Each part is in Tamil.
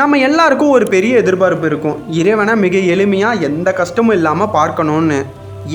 நம்ம எல்லாருக்கும் ஒரு பெரிய எதிர்பார்ப்பு இருக்கும். இறைவனை மிக எளிமையாக எந்த கஷ்டமும் இல்லாமல் பார்க்கணும்னு.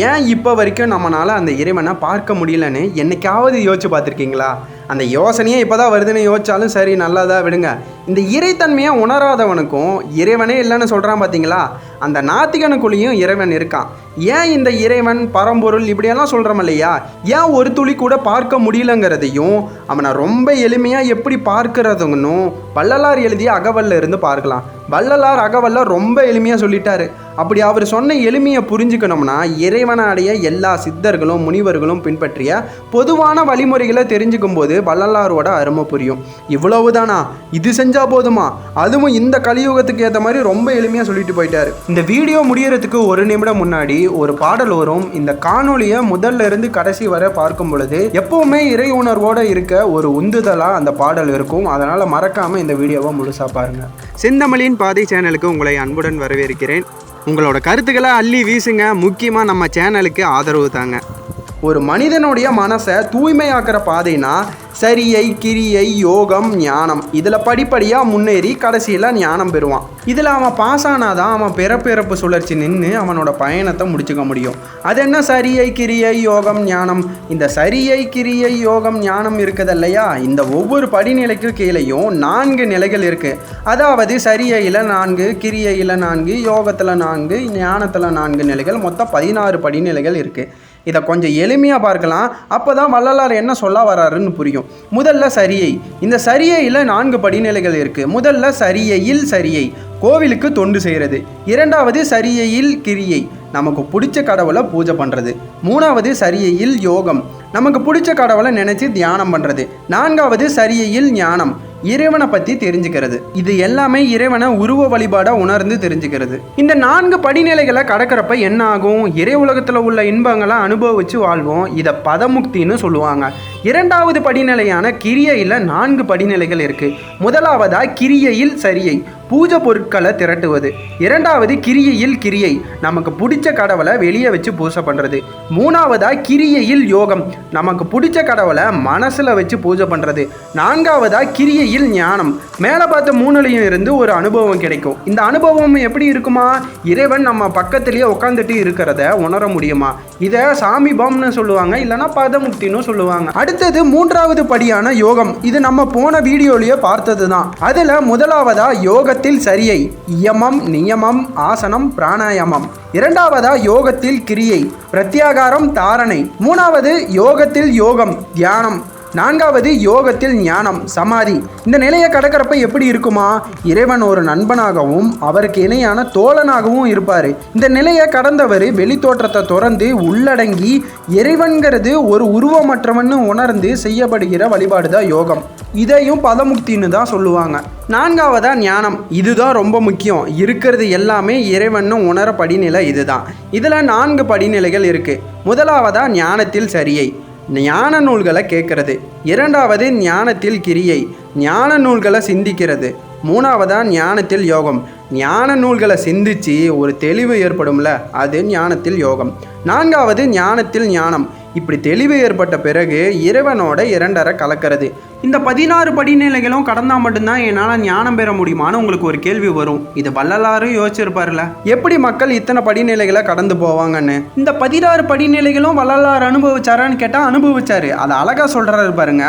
ஏன் இப்போ வரைக்கும் நம்மளால் அந்த இறைவனை பார்க்க முடியலன்னு என்னைக்காவது யோசிச்சு பார்த்துருக்கீங்களா? அந்த யோசனையே இப்போ தான் வருதுன்னு யோசிச்சாலும் சரி நல்லதாக விடுங்க. இந்த இறைத்தன்மையை உணராதவனுக்கும் இறைவனே இல்லைன்னு சொல்கிறான் பார்த்தீங்களா அந்த நாத்திகனுக்குள்ளேயும் இறைவன் இருக்கான். ஏன் இந்த இறைவன் பரம்பொருள் இப்படியெல்லாம் சொல்கிறோம் இல்லையா? ஏன் ஒரு துளி கூட பார்க்க முடியலங்கிறதையும் அவனை ரொம்ப எளிமையாக எப்படி பார்க்கறதுங்கன்னும் வள்ளலார் எழுதிய அகவல்ல இருந்து பார்க்கலாம். வள்ளலார் அகவல்ல ரொம்ப எளிமையாக சொல்லிட்டாரு. அப்படி அவர் சொன்ன எளிமையை புரிஞ்சுக்கணும்னா இறைவனை அடைய எல்லா சித்தர்களும் முனிவர்களும் பின்பற்றிய பொதுவான வழிமுறைகளை தெரிஞ்சுக்கும் போது வள்ளலாரோட அருமை புரியும். இவ்வளவுதானா? இது செஞ்சால் போதுமா? அதுவும் இந்த கலியுகத்துக்கு ஏற்ற மாதிரி ரொம்ப எளிமையாக சொல்லிட்டு போயிட்டாரு. இந்த வீடியோ முடியறதுக்கு ஒரு நிமிடம் முன்னாடி ஒரு பாடல் வரும். இந்த காணொலியை முதல்ல இருந்து கடைசி வரை பார்க்கும் பொழுது எப்பவுமே இறை உணர்வோடு இருக்க ஒரு உந்துதலாக அந்த பாடல் இருக்கும். அதனால் மறக்காமல் இந்த வீடியோவை முழுசாக பாருங்கள் செந்தமிழின் பாதை சேனலுக்கு உங்களை அன்புடன் வரவேற்கிறேன். உங்களோட கருத்துக்களை அள்ளி வீசுங்க. முக்கியமாக நம்ம சேனலுக்கு ஆதரவு தாங்க. ஒரு மனிதனுடைய மனசை தூய்மையாக்குற பாதைனா சரியை கிரியை யோகம் ஞானம். இதில் படிப்படியாக முன்னேறி கடைசியில் ஞானம் பெறுவான். இதில் அவன் பாஸ் ஆனாதான் அவன் பிறப்பிறப்பு சுழற்சி நின்று அவனோட பயணத்தை முடிச்சுக்க முடியும். அது என்ன? சரியை கிரியை யோகம் ஞானம். இந்த சரியை கிரியை யோகம் ஞானம் இருக்குது இல்லையா? இந்த ஒவ்வொரு படிநிலைக்கு கீழேயும் நான்கு நிலைகள் இருக்குது அதாவது சரியையில் நான்கு கிரியையில் நான்கு யோகத்தில் நான்கு ஞானத்தில் நான்கு நிலைகள். மொத்தம் பதினாறு படிநிலைகள் இருக்குது இதை கொஞ்சம் எளிமையாக பார்க்கலாம். அப்போ தான் வள்ளலார் என்ன சொல்ல வராருன்னு புரியும். முதல்ல சரியை. இந்த சரியையில் நான்கு படிநிலைகள் இருக்குது முதல்ல சரியையில் சரியை. கோவிலுக்கு தொண்டு செய்கிறது இரண்டாவது சரியையில் கிரியை. நமக்கு பிடிச்ச கடவுளை பூஜை பண்ணுறது மூணாவது சரியையில் யோகம். நமக்கு பிடிச்ச கடவுளை நினச்சி தியானம் பண்ணுறது நான்காவது சரியையில் ஞானம். இறைவனை பற்றி தெரிஞ்சுக்கிறது. இது எல்லாமே இறைவனை உருவ வழிபாடாக உணர்ந்து தெரிஞ்சுக்கிறது. இந்த நான்கு படிநிலைகளை கடக்கிறப்ப என்ன ஆகும்? இறை உலகத்தில் உள்ள இன்பங்களை அனுபவிச்சு வாழ்வோம். இதை பதமுக்தின்னு சொல்லுவாங்க. இரண்டாவது படிநிலையான கிரியையில் நான்கு படிநிலைகள் இருக்கு. முதலாவதா கிரியையில் சரியை. பூஜை பொருட்களை திரட்டுவது. இரண்டாவது கிரியையில் கிரியை. நமக்கு பிடிச்ச கடவுளை வெளியே வச்சு பூஜை பண்ணுறது மூணாவதா கிரியையில் யோகம். நமக்கு பிடிச்ச கடவுளை மனசில் வச்சு பூஜை பண்ணுறது நான்காவதா கிரியையில் ஞானம். மேலே பார்த்த மூணுலையும் இருந்து ஒரு அனுபவம் கிடைக்கும். இந்த அனுபவம் எப்படி இருக்குமா? இறைவன் நம்ம பக்கத்திலேயே உட்காந்துட்டு இருக்கிறத உணர முடியுமா? இதை சாமி பாம்னு சொல்லுவாங்க இல்லைன்னா பதமுக்தின்னு சொல்லுவாங்க. அடுத்தது மூன்றாவது படியான யோகம். இது நம்ம போன வீடியோலேயே பார்த்தது தான் அதில் முதலாவதா யோகத்தில் சரியை இயமம் நியமம் ஆசனம் பிராணாயாமம். இரண்டாவதா யோகத்தில் கிரியை பிரத்யாகாரம் தாரணை. மூணாவது யோகத்தில் யோகம் தியானம். நான்காவது யோகத்தில் ஞானம் சமாதி. இந்த நிலையை கடக்கிறப்ப எப்படி இருக்குமா? இறைவன் ஒரு நண்பனாகவும் அவருக்கு இணையான தோழனாகவும் இருப்பார். இந்த நிலையை கடந்தவர் வெளித்தோற்றத்தை துறந்து உள்ளடங்கி இறைவன்கிறது ஒரு உருவமற்றவன்னு உணர்ந்து செய்யப்படுகிற வழிபாடு தான் யோகம். இதையும் பதமுக்தின்னு தான் சொல்லுவாங்க. நான்காவதா ஞானம். இதுதான் ரொம்ப முக்கியம். இருக்கிறது எல்லாமே இறைவன்னு உணர படிநிலை இதுதான். இதில் நான்கு படிநிலைகள் இருக்குது முதலாவதா ஞானத்தில் சரியை. ஞான நூல்களை கேட்கறது. இரண்டாவது ஞானத்தில் கிரியை. ஞான நூல்களை சிந்திக்கிறது. மூணாவதா ஞானத்தில் யோகம். ஞான நூல்களை சிந்திச்சு ஒரு தெளிவு ஏற்படும்ல அது ஞானத்தில் யோகம். நான்காவது ஞானத்தில் ஞானம். இப்படி தெளிவு ஏற்பட்ட பிறகு இறைவனோட இரண்டரை கலக்கிறது. இந்த பதினாறு படிநிலைகளும் கடந்தால் மட்டும்தான் என்னால் ஞானம் பெற முடியுமான்னு உங்களுக்கு ஒரு கேள்வி வரும். இது வள்ளலாரும் யோசிச்சிருப்பார்ல. எப்படி மக்கள் இத்தனை படிநிலைகளை கடந்து போவாங்கன்னு? இந்த பதினாறு படிநிலைகளும் வள்ளலார் அனுபவிச்சாரான்னு கேட்டால் அனுபவிச்சாரு. அதை அழகாக சொல்கிறாரு பாருங்க.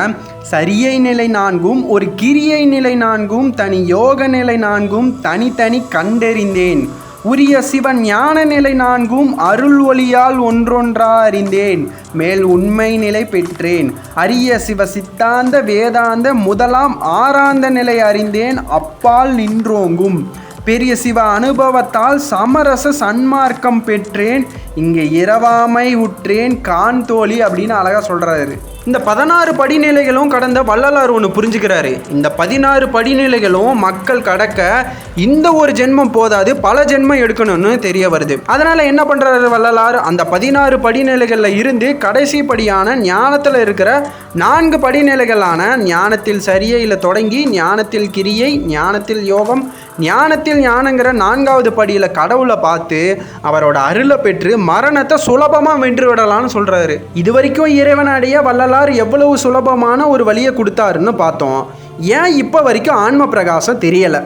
சரியை நிலை நான்கும் ஒரு கிரியை நிலை நான்கும் தனி யோக நிலை நான்கும் தனித்தனி கண்டறிந்தேன். உரிய சிவன் ஞான நிலை நான்கும் அருள் ஒளியால் ஒன்றொன்றா அறிந்தேன் மேல் உண்மை நிலை பெற்றேன். அரிய சிவ சித்தாந்த வேதாந்த முதலாம் ஆறாந்த நிலை அறிந்தேன். அப்பால் நின்றோங்கும். பெரிய சிவ அனுபவத்தால் சமரச சன்மார்க்கம் பெற்றேன். இங்கே இரவாமை உற்றேன். கான் தோழி அப்படின்னு அழகாக சொல்கிறாரு இந்த பதினாறு படிநிலைகளும் கடந்த வள்ளலார் ஒன்று புரிஞ்சுக்கிறாரு. இந்த பதினாறு படிநிலைகளும் மக்கள் கடக்க இந்த ஒரு ஜென்மம் போதாது பல ஜென்மம் எடுக்கணும்னு தெரிய வருது. அதனால என்ன பண்றாரு வள்ளலார்? அந்த பதினாறு படிநிலைகளில் இருந்து கடைசி படியான ஞானத்தில் இருக்கிற நான்கு படிநிலைகளான ஞானத்தில் சரியையில் தொடங்கி ஞானத்தில் கிரியை ஞானத்தில் யோகம் ஞானத்தில் ஞானங்கிற நான்காவது படியில் கடவுளை பார்த்து அவரோட அருளை பெற்று மரணத்தை சுலபமாக வென்று விடலாம்னு சொல்கிறாரு இது வரைக்கும் இறைவனடைய வள்ளலார் எவ்வளவு சுலபமான ஒரு வழியை கொடுத்தாருன்னு பார்த்தோம். ஏன் இப்போ வரைக்கும் ஆன்ம பிரகாசம் தெரியலை?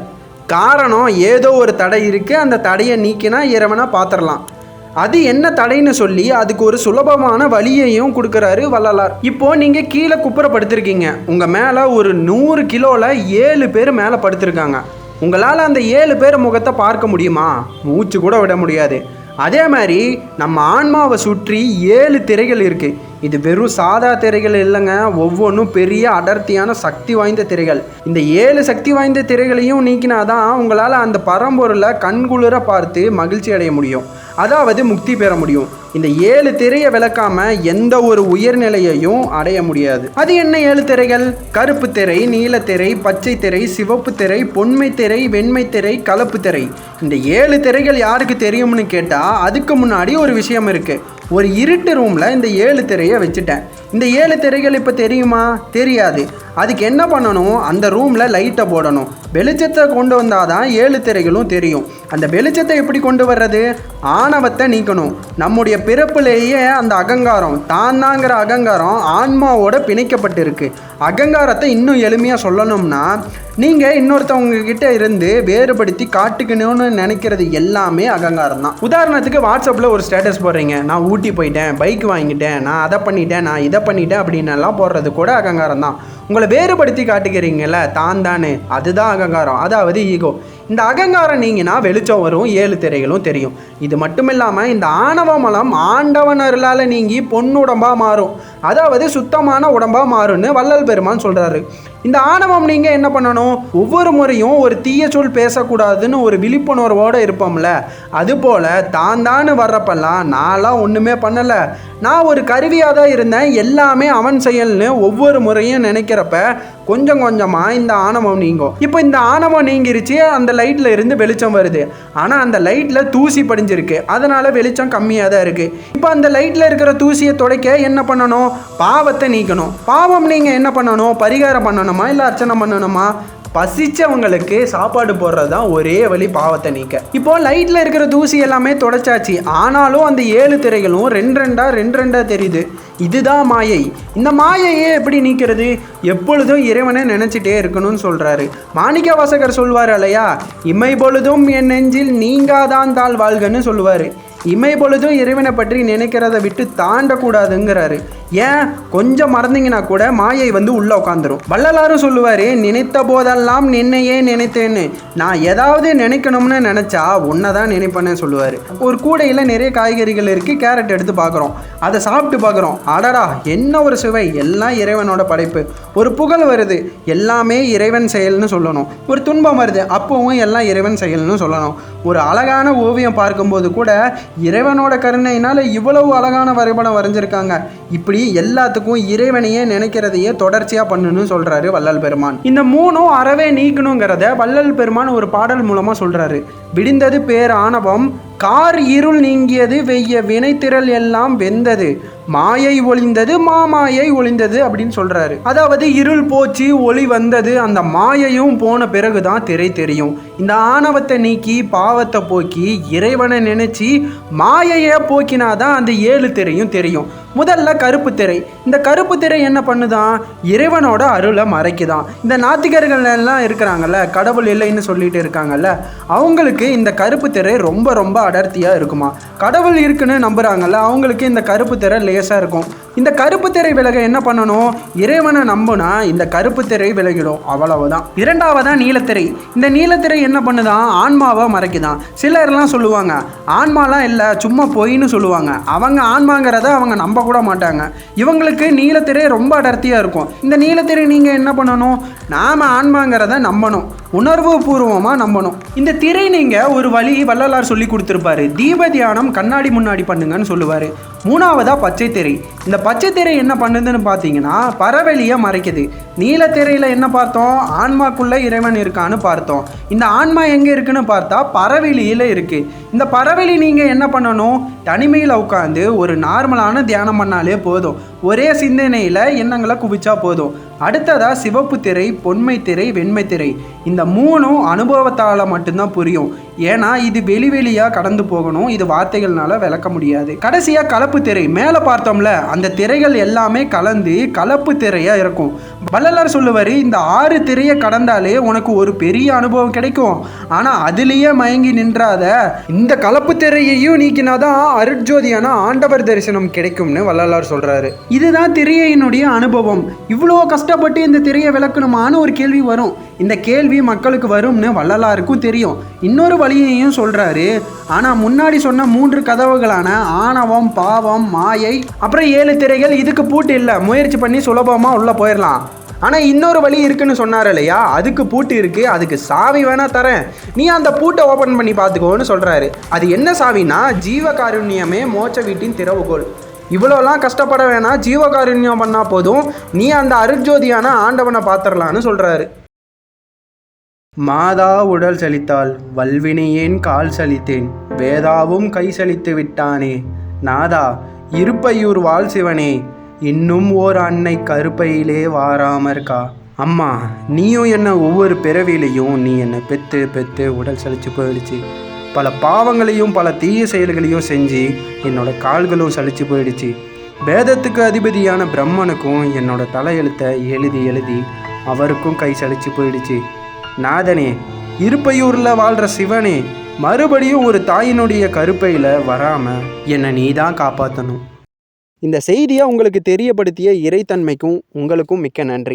காரணம் ஏதோ ஒரு தடை இருக்குது அந்த தடையை நீக்கினா இறைவனை பார்த்துடலாம். அது என்ன தடைன்னு சொல்லி அதுக்கு ஒரு சுலபமான வழியையும் கொடுக்குறாரு வள்ளலார். இப்போ நீங்கள் கீழே குப்புற படுத்திருக்கீங்க உங்கள் மேலே ஒரு நூறு கிலோவில் ஏழு பேர் மேலே படுத்திருக்காங்க. உங்களால் அந்த ஏழு பேர் முகத்தை பார்க்க முடியுமா? மூச்சு கூட விட முடியாது. அதே மாதிரி நம்ம ஆன்மாவை சுற்றி ஏழு திரைகள் இருக்குது இது வெறும் சாதா திரைகள் இல்லைங்க. ஒவ்வொன்றும் பெரிய அடர்த்தியான சக்தி வாய்ந்த திரைகள். இந்த ஏழு சக்தி வாய்ந்த திரைகளையும் நீக்கினாதான் உங்களால் அந்த பரம்பொருளை கண்குளிர பார்த்து மகிழ்ச்சி அடைய முடியும். அதாவது முக்தி பெற முடியும். இந்த ஏழு திரையை விளக்காம எந்த ஒரு உயர்நிலையையும் அடைய முடியாது. அது என்ன ஏழு திரைகள்? கருப்பு திரை நீலத்திரை பச்சை திரை சிவப்பு திரை பொன்மை திரை வெண்மை திரை கலப்பு திரை. இந்த ஏழு திரைகள் யாருக்கு தெரியும்னு கேட்டா அதுக்கு முன்னாடி ஒரு விஷயம் இருக்கு. ஒரு இருட்டு ரூமில் இந்த ஏழு திரையை வச்சுட்டேன். இந்த ஏழு திரைகள் இப்போ தெரியுமா? தெரியாது. அதுக்கு என்ன பண்ணணும்? அந்த ரூமில் லைட்டை போடணும். வெளிச்சத்தை கொண்டு வந்தால் தான் ஏழு திரைகளும் தெரியும். அந்த வெளிச்சத்தை எப்படி கொண்டு வர்றது? ஆணவத்தை நீக்கணும். நம்முடைய பிறப்பிலேயே அந்த அகங்காரம் தான் தாங்கிற அகங்காரம் ஆன்மாவோட பிணைக்கப்பட்டிருக்கு. அகங்காரத்தை இன்னும் எளிமையாக சொல்லணும்னா நீங்கள் இன்னொருத்தவங்க கிட்ட இருந்து வேறுபடுத்தி காட்டுக்கணும்னு நினைக்கிறது எல்லாமே அகங்காரம் தான். உதாரணத்துக்கு வாட்ஸ்அப்பில் ஒரு ஸ்டேட்டஸ் போடுறீங்க. நான் ஊட்டி போயிட்டேன் பைக் வாங்கிட்டேன் நான் அதை பண்ணிட்டேன் நான் இதை பண்ணிட்டேன் அப்படின்னு எல்லாம் போடுறது கூட அகங்காரம் தான். உங்களை வேறுபடுத்தி காட்டுக்கிறீங்கல்ல தான் தானே அதுதான் அகங்காரம். அதாவது ஈகோ இந்த அகங்காரம் நீங்கினா வெளிச்சம் வரும் ஏழு திரைகளும் தெரியும். இது மட்டும் இல்லாமல் இந்த ஆணவ மலம் ஆண்டவன் அருளால் நீங்கி பொன்னுடம்பாக மாறும். அதாவது சுத்தமான உடம்பாக மாறும்னு வள்ளல் பெருமான் சொல்கிறாரு இந்த ஆணவம் நீங்கள் என்ன பண்ணணும்? ஒவ்வொரு முறையும் ஒரு தீய சொல் பேசக்கூடாதுன்னு ஒரு விழிப்புணர்வோடு இருப்போம்ல. அதுபோல் தான் தான் வர்றப்பெல்லாம் நான்லாம் ஒன்றுமே பண்ணலை. நான் ஒரு கருவியாக தான் இருந்தேன். எல்லாமே அவன் செயல்னு ஒவ்வொரு முறையும் நினைக்கிறப்ப கொஞ்சம் கொஞ்சமாக இந்த ஆணவம் நீங்கும். இப்போ இந்த ஆணவம் நீங்கிருச்சு அந்த லைட்டில் இருந்து வெளிச்சம் வருது. ஆனால் அந்த லைட்டில் தூசி படிஞ்சிருக்கு. அதனால் வெளிச்சம் கம்மியாக தான் இருக்குது இப்போ அந்த லைட்டில் இருக்கிற தூசியை துடைக்க என்ன பண்ணணும்? பாவத்தை நீக்கணும். பாவம் நீங்கள் என்ன பண்ணணும்? பரிகாரம் பண்ணணுமா? இல்லை அர்ச்சனை பண்ணணுமா? பசிச்சவங்களுக்கு சாப்பாடு போடுறது தான் ஒரே வழி பாவத்தை நீக்க. இப்போ லைட்டில் இருக்கிற தூசி எல்லாமே தொடச்சாச்சு. ஆனாலும் அந்த ஏழு திரைகளும் ரெண்டு ரெண்டா ரெண்டு ரெண்டா தெரியுது. இதுதான் மாயை. இந்த மாயையே எப்படி நீக்கிறது? எப்பொழுதும் இறைவனை நினைச்சிட்டே இருக்கணும்னு சொல்றாரு. மாணிக்க வாசகர் சொல்வார் இல்லையா? இமை பொழுதும் என் நெஞ்சில் நீங்காதான் தாழ் வாழ்கன்னு சொல்லுவார். இமை பொழுதும் இறைவனை பற்றி நினைக்கிறத விட்டு தாண்டக்கூடாதுங்கிறாரு. ஏன்? கொஞ்சம் மறந்தீங்கன்னா கூட மாயை வந்து உள்ளே உட்காந்துரும் வள்ளலாரும் சொல்லுவார் நினைத்த போதெல்லாம் நின்னையே நினைத்தேன்னு. நான் ஏதாவது நினைக்கணும்னு நினச்சா உன்னை தான் நினைப்பேன்னு சொல்லுவார். ஒரு கூடையில் நிறைய காய்கறிகள் இருக்குது கேரட் எடுத்து பார்க்குறோம் அதை சாப்பிட்டு பார்க்குறோம் அடடா என்ன ஒரு சுவை. எல்லாம் இறைவனோட படைப்பு. ஒரு புகழ் வருது. எல்லாமே இறைவன் செயல்னு சொல்லணும். ஒரு துன்பம் வருது. அப்பவும் எல்லாம் இறைவன் செயல்னு சொல்லணும். ஒரு அழகான ஓவியம் பார்க்கும்போது கூட இறைவனோட கருணையினால் இவ்வளவு அழகான வரைபடம் வரைஞ்சிருக்காங்க. இப்படி எல்லாத்துக்கும் இறைவனையே நினைக்கிறதையே தொடர்ச்சியாக பண்ணணும்னு சொல்றாரு வள்ளல் பெருமான். இந்த மூணும் அறவே நீக்கணுங்கிறத வள்ளல் பெருமான் ஒரு பாடல் மூலமாக சொல்றாரு. விடிந்தது பேர் ஆணவம் கார் இருள் நீங்கியது வெய்ய வினைத்திரள் எல்லாம் வெந்தது. மாயை ஒளிந்தது மாமாயை ஒளிந்தது அப்படின்னு சொல்கிறாரு அதாவது இருள் போச்சு ஒளி வந்தது அந்த மாயையும் போன பிறகு தான் திரை தெரியும். இந்த ஆணவத்தை நீக்கி பாவத்தை போக்கி இறைவனை நினச்சி மாயையை போக்கினாதான் அந்த ஏழு திரையும் தெரியும். முதல்ல கருப்பு திரை. இந்த கருப்பு திரை என்ன பண்ணுதான் இறைவனோட அருளை மறைக்குதான். இந்த நாத்திகர்கள் எல்லாம் இருக்கிறாங்கல்ல கடவுள் இல்லைன்னு சொல்லிட்டு இருக்காங்கல்ல அவங்களுக்கு இந்த கருப்பு திரை ரொம்ப ரொம்ப அடர்த்தியாக இருக்குமா? கடவுள் இருக்குன்னு நம்புகிறாங்கல்ல அவங்களுக்கு இந்த கருப்பு திரை லேசாக இருக்கும். இந்த கருப்பு திரை விலக என்ன பண்ணணும்? இறைவனை நம்புனா இந்த கருப்பு திரை விலகிடும். அவ்வளவுதான். இரண்டாவதான் நீலத்திரை. இந்த நீலத்திரை என்ன பண்ணுதான் ஆன்மாவை மறைக்குதான். சிலர்லாம் சொல்லுவாங்க ஆன்மாலாம் இல்லை சும்மா பொய்ன்னு சொல்லுவாங்க. அவங்க ஆன்மாங்கிறத அவங்க நம்ப கூட மாட்டாங்க. இவங்களுக்கு நீலத்திரை ரொம்ப அடர்த்தியாக இருக்கும். இந்த நீலத்திரை நீங்கள் என்ன பண்ணணும்? நாம ஆன்மாங்கிறத நம்பணும். உணர்வு பூர்வமாக நம்பணும். இந்த திரை நீங்கள் ஒரு வழி வள்ளலார் சொல்லி கொடுத்துருப்பாரு தீப தியானம் கண்ணாடி முன்னாடி பண்ணுங்கன்னு சொல்லுவார். மூணாவதாக பச்சை திரை. இந்த பச்சை திரை என்ன பண்ணுதுன்னு பார்த்தீங்கன்னா பறவெளியை மறைக்குது. நீலத்திரையில் என்ன பார்த்தோம்? ஆன்மாக்குள்ளே இறைவன் இருக்கான்னு பார்த்தோம். இந்த ஆன்மா எங்கே இருக்குன்னு பார்த்தா பறவெளியில் இருக்குது இந்த பறவெளி நீங்கள் என்ன பண்ணணும்? தனிமையில் உட்காந்து ஒரு நார்மலான தியானம் பண்ணாலே போதும். ஒரே சிந்தனையில் எண்ணங்களை குவிச்சா போதும். அடுத்ததாக சிவப்பு திரை பொன்மை திரை வெண்மை திரை. இந்த மூணும் அனுபவத்தால் மட்டும்தான் புரியும். ஏன்னா இது வெளி வெளியாக கடந்து போகணும். இது வார்த்தைகள்னால விளக்க முடியாது. கடைசியாக கலப்பு கலப்பு திரை. மேலே பார்த்தோம்ல அந்த திரைகள் எல்லாமே கலந்து கலப்பு திரையாக இருக்கும். வள்ளலார் சொல்லுவார் இந்த ஆறு திரையை கடந்தாலே உனக்கு ஒரு பெரிய அனுபவம் கிடைக்கும். ஆனால் அதுலேயே மயங்கி நின்றாத இந்த கலப்பு திரையையும் நீக்கினா தான் அருட்ஜோதியான ஆண்டவர் தரிசனம் கிடைக்கும்னு வள்ளலார் சொல்கிறாரு இதுதான் திரையினுடைய அனுபவம். இவ்வளோ கஷ்டப்பட்டு இந்த திரையை விளக்கணுமான்னு ஒரு கேள்வி வரும். இந்த கேள்வி மக்களுக்கு வரும்னு வள்ளலாருக்கும் தெரியும். இன்னொரு வழியையும் சொல்கிறாரு ஆனால் முன்னாடி சொன்ன மூன்று கதவுகளான ஆணவம் பாவம் மாயை அப்புறம் ஏழு திரைகள் இதுக்கு பூட்டு இல்லை. முயற்சி பண்ணி சுலபமாக உள்ளே போயிடலாம் ஆனால் இன்னொரு வழி இருக்குன்னு சொன்னார் இல்லையா? அதுக்கு பூட்டு இருக்குது அதுக்கு சாவி வேணா தரேன். நீ அந்த பூட்டை ஓப்பன் பண்ணி பார்த்துக்கோன்னு சொல்கிறாரு அது என்ன சாவினா ஜீவகாருண்யமே மோட்ச வீட்டின் திறவுகோல் இவ்வளோலாம் கஷ்டப்பட வேணாம். ஜீவகாருண்யம் பண்ணால் போதும். நீ அந்த அருட்ஜோதியான ஆண்டவனை பார்த்துடலான்னு சொல்கிறாரு மாதா உடல் சலித்தால் வல்வினையேன் கால் சலித்தேன் வேதாவும் கை சலித்து விட்டானே. நாதா இருப்பையூர் வாழ் சிவனே இன்னும் ஓர் அன்னை கருப்பையிலே வாராமற்கா அம்மா நீயும் என்ன ஒவ்வொரு பிறவிலையும் நீ என்னை பெத்து பெத்து உடல் சலிச்சு போயிடுச்சு. பல பாவங்களையும் பல தீய செயல்களையும் செஞ்சு என்னோட கால்களும் சலிச்சு போயிடுச்சு. வேதத்துக்கு அதிபதியான பிரம்மனுக்கும் என்னோட தலையெழுத்தை எழுதி எழுதி அவருக்கும் கை சலிச்சு போயிடுச்சு. நாதனே இருப்பையூரில் வாழ்கிற சிவனே மறுபடியும் ஒரு தாயினுடைய கருப்பையில் வராமல் என்னை நீ தான் காப்பாற்றணும் இந்த செய்தியை உங்களுக்கு தெரியப்படுத்திய இறைத்தன்மைக்கும் உங்களுக்கும் மிக்க நன்றி.